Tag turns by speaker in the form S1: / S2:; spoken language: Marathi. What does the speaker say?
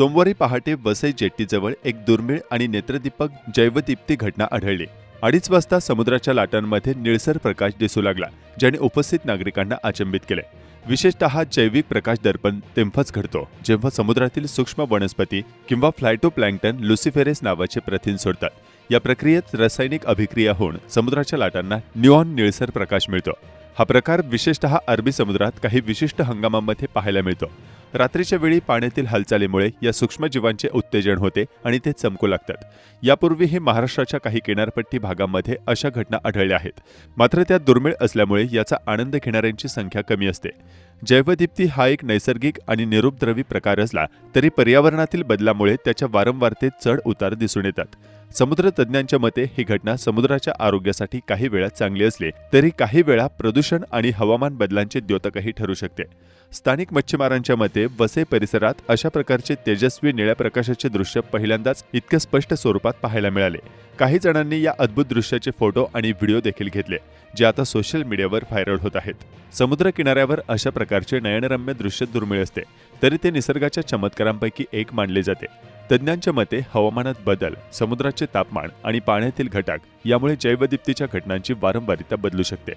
S1: सोमवारी पहाटे वसई जेट्टीजवळ एक दुर्मिळ आणि नेत्रदीपक जैवदीप्ती घटना आढळली. अडीच वाजता समुद्राच्या लाटांमध्ये निळसर प्रकाश दिसू लागला ज्याने उपस्थित नागरिकांना अचंबित केले. विशेषतः जैविक प्रकाश दर्पण तेव्हाच घडतो जेव्हा समुद्रातील सूक्ष्म वनस्पती किंवा फ्लायटोप्लँक्टन लुसिफेरेस नावाचे प्रथिन सोडतात. या प्रक्रियेत रासायनिक अभिक्रिया होऊन समुद्राच्या लाटांना न्यूऑन निळसर प्रकाश मिळतो. हा प्रकार विशेषतः अरबी समुद्रात काही विशिष्ट हंगामामध्ये पाहायला मिळतो. रात्रीच्या वेळी पाण्यातील हालचालीमुळे या सूक्ष्मजीवांचे उत्तेजन होते आणि ते चमकू लागतात. यापूर्वीही महाराष्ट्राच्या काही किनारपट्टी भागांमध्ये अशा घटना आढळल्या आहेत. मात्र त्या दुर्मिळ असल्यामुळे याचा आनंद घेणाऱ्यांची संख्या कमी असते. जैवदीप्ती हा एक नैसर्गिक आणि निरुपद्रवी प्रकार असला तरी पर्यावरणातील बदलामुळे त्याच्या वारंवारतेत चढ उतार दिसून येतात. समुद्र तज्ज्ञांच्या मते ही घटना समुद्राच्या आरोग्यासाठी काही वेळा चांगली असली तरी काही वेळा प्रदूषण आणि हवामान बदलांचे द्योतकही ठरू शकते. स्थानिक मच्छीमारांच्या मते वसे परिसरात अशा प्रकारचे तेजस्वी निळ्या प्रकाशाचे दृश्य पहिल्यांदाच इतक्या स्पष्ट स्वरूपात पाहायला मिळाले. काही जणांनी या अद्भुत दृश्याचे फोटो आणि व्हिडिओ देखील घेतले जे आता सोशल मीडियावर व्हायरल होत आहेत. समुद्र किनाऱ्यावर अशा प्रकारचे नयनरम्य दृश्य दुर्मिळ असते तरी ते निसर्गाच्या चमत्कारांपैकी एक मानले जाते. तज्ज्ञांच्या मते हवामानात बदल समुद्राचे तापमान आणि पाण्यातील घटक यामुळे जैवदीप्तीच्या घटनांची वारंवारिता बदलू शकते.